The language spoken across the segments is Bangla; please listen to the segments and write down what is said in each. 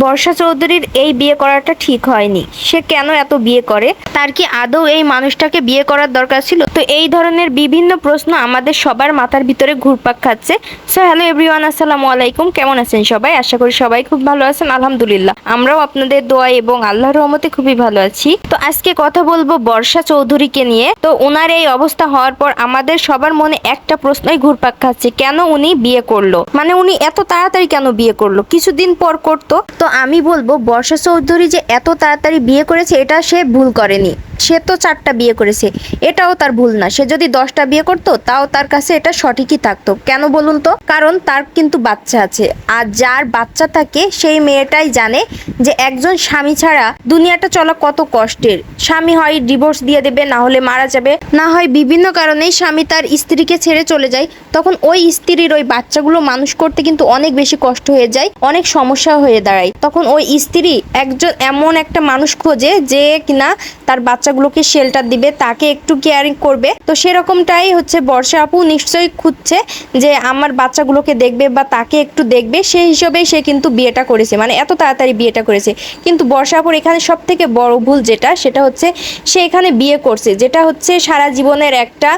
বর্ষা চৌধুরীর এই বিয়ে করাটা ঠিক হয়নি। সে কেন এত বিয়ে করে? তার কি আদৌ এই মানুষটাকে বিয়ে করার দরকার ছিল? তো এই ধরনের বিভিন্ন প্রশ্ন আমাদের সবার মাথার ভিতরে ঘুরপাক খাচ্ছে। সো হ্যালো এভরিওয়ান আসসালামু আলাইকুম। কেমন আছেন সবাই? আশা করি সবাই খুব ভালো আছেন। আলহামদুলিল্লাহ। আমরাও আপনাদের দোয়া এবং আল্লাহর রহমতে খুবই ভালো আছি। তো আজকে কথা বলব বর্ষা চৌধুরীকে নিয়ে। তো ওনার এই অবস্থা হওয়ার পর আমাদের সবার মনে একটা প্রশ্নই ঘুরপাক খাচ্ছে। কেন উনি বিয়ে করল? মানে উনি এত তাড়াতাড়ি কেন বিয়ে করল? কিছুদিন পর করতো। তো আমি বলব বর্ষা চৌধুরী যে এত তাড়াতাড়ি বিয়ে করেছে এটা সে ভুল করেনি। সে তো চারটা বিয়ে করেছে। এটাও তার ভুল না। সে যদি দশটা বিয়ে করতো, তাও তার কাছে এটা সঠিকই থাকতো। কেন বলুন তো? কারণ তার কিন্তু বাচ্চা আছে। আর যার বাচ্চা থাকে, সেই মেয়েটাই জানে যে একজন স্বামী ছাড়া দুনিয়াটা চলা কত কষ্টের। স্বামী হয় ডিভোর্স দিয়ে দেবে, না হলে মারা যাবে। না হয় বিভিন্ন কারণে স্বামী তার স্ত্রীকে ছেড়ে চলে যায়। তখন ওই স্ত্রীর ওই বাচ্চাগুলো মানুষ করতে কিন্তু অনেক বেশি কষ্ট হয়ে যায়, অনেক সমস্যা হয়ে দাঁড়ায়। তখন ওই স্ত্রী একজন এমন একটা মানুষ খোঁজে যে কিনা তার বাচ্চাগুলোকে শেল্টার দিবে, তাকে একটু কেয়ারিং করবে। তো সেরকমটাই হচ্ছে বর্ষা আপু নিশ্চয়ই খুঁজছে যে আমার বাচ্চাগুলোকে দেখবে বা তাকে একটু দেখবে। সেই হিসেবেই সে কিন্তু বিয়েটা করেছে মানে এত তাড়াতাড়ি বিয়েটা করেছে। কিন্তু বর্ষা আপুর এখানে সব থেকে বড় ভুল যেটা, সেটা হচ্ছে সে এখানে বিয়ে করছে, যেটা হচ্ছে সারা জীবনের একটা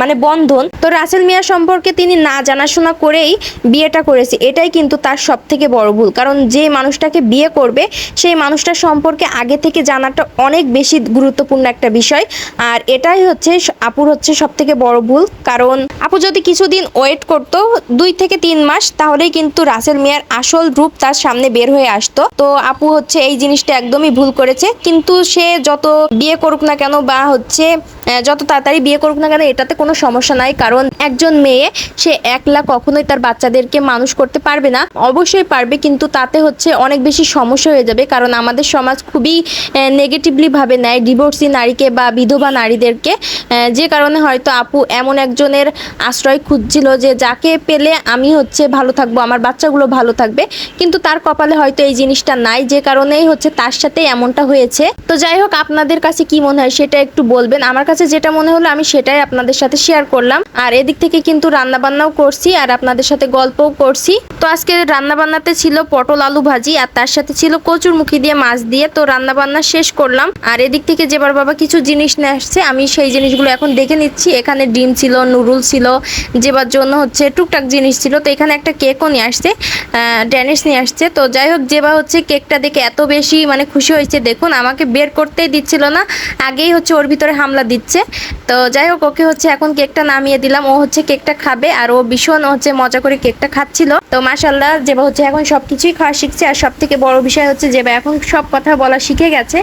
মানে বন্ধন। তো রাসেল মিয়া সম্পর্কে তিনি না জানাশোনা করেই বিয়েটা করেছে, এটাই কিন্তু তার সব থেকে বড় ভুল। কারণ যে মানুষটাকে বিয়ে করবে, সেই মানুষটা সম্পর্কে আগে থেকে জানাটা অনেক বেশি গুরুত্বপূর্ণ একটা বিষয়। আর এটাই হচ্ছে আপুর হচ্ছে সব থেকে বড় ভুল। কারণ আপু যদি কিছুদিন ওয়েট করতো দুই থেকে তিন মাস, তাহলেই কিন্তু রাসেল মিয়ার আসল রূপ তার সামনে বের হয়ে আসতো। তো আপু হচ্ছে এই জিনিসটা একদমই ভুল করেছে। কিন্তু সে যত বিয়ে করুক না কেন বা হচ্ছে যত তাড়াতাড়ি বিয়ে করুক না কেন, এটাতে কোনো সমস্যা নাই। কারণ একজন মেয়ে, সে একলা কখনোই তার বাচ্চাদেরকে মানুষ করতে পারবে না। অবশ্যই পারবে, কিন্তু তাতে হচ্ছে অনেক বেশি সমস্যা হয়ে যাবে। কারণ আমাদের সমাজ খুবই নেগেটিভলি ভাবে নেয় ডিভোর্সি নারীকে বা বিধবা নারীদেরকে যে কারণে হয়তো আপু এমন একজনের আশ্রয় খুঁজছিল যে যাকে পেলে আমি হচ্ছে ভালো থাকব, আমার বাচ্চাগুলো ভালো থাকবে। কিন্তু তার কপালে হয়তো এই জিনিসটা নাই, যে কারণেই হচ্ছে তার সাথে এমনটা হয়েছে। তো যাই হোক, আপনাদের কাছে কি মনে হয় সেটা একটু বলবেন। আমার কাছে যেটা মনে হলো আমি সেটাই আপনাদের সাথে শেয়ার করলাম। আর এদিক থেকে কিন্তু রান্না বান্নাও করছি আর আপনাদের সাথে গল্পও করছি। তো আজকে রান্না বান্নাতে ছিল পটল আলু ভাজি আর তার সাথে ছিল কচুর মুখি দিয়ে মাছ দিয়ে। তো রান্না বান্না শেষ করলাম। আর এদিক থেকে যেবার বাবা কিছু জিনিস নিয়ে আসছে, আমি সেই জিনিসগুলো এখন দেখে নিচ্ছি। এখানে ডিম ছিল নুডল ছিল, যেবার জন্য হচ্ছে টুকটাক জিনিস ছিল। তো এখানে একটা কেকও নিয়ে আসছে ড্যানিশ নিয়ে আসছে। তো যাই হোক যেবা হচ্ছে কেকটা দেখে এত বেশি মানে খুশি হয়েছে, দেখুন, আমাকে বের করতেই দিচ্ছিল না, আগেই হচ্ছে ওর ভিতরে হামলা দিচ্ছে। তো যাই হোক, ওকে হচ্ছে এখন কেকটা নামিয়ে দিলাম, ও হচ্ছে কেকটা খাবে, আর ও ভীষণ হচ্ছে মজা করে কেকটা খাচ্ছিল। তো মাশাল্লাহ যেবা হচ্ছে এখন সব কিছুই খাওয়া শিখছে, আর সব থেকে বড় বিষয় হচ্ছে যেবা এখন সব কথা বলা শিখে গেছে।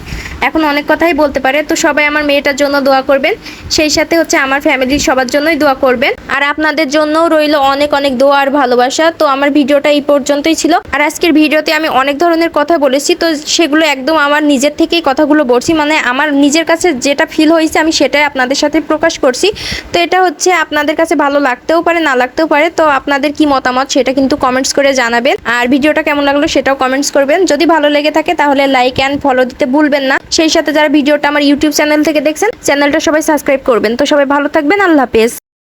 এখন অনেক কথাই বলতে পারে। তো সবাই আমার মেয়েটার জন্য দোয়া করবেন। সেই সাথে হচ্ছে আমার ফ্যামিলির সবার জন্যই দোয়া করবেন। আর আপনাদের জন্যও রইল অনেক অনেক দোয়া আর ভালোবাসা। তো আমার ভিডিওটা এই পর্যন্তই ছিল। আর আজকের ভিডিওতে আমি অনেক ধরনের কথা বলেছি। তো সেগুলো একদম আমার নিজের থেকেই কথাগুলো বলছি। মানে আমার নিজের কাছে যেটা ফিল হয়েছে আমি সেটাই আপনাদের সাথে প্রকাশ করছি। তো এটা হচ্ছে আপনাদের কাছে ভালো লাগতেও পারে, না লাগতেও পারে। তো আপনাদের কি মতামত সেটা কিন্তু কমেন্টস করে জানাবেন। আর ভিডিওটা কেমন লাগল সেটাও কমেন্টস করবেন। যদি ভালো লেগে থাকে তাহলে লাইক অ্যান্ড ফলো দিতে ভুলবেন না। সেই সাথে যারা ভিডিওটা আমার ইউটিউব চ্যানেল থেকে দেখছেন, চ্যানেলটা সবাই সাবস্ক্রাইব করবেন। তো সবাই ভালো থাকবেন, আল্লাহ হাফেজ।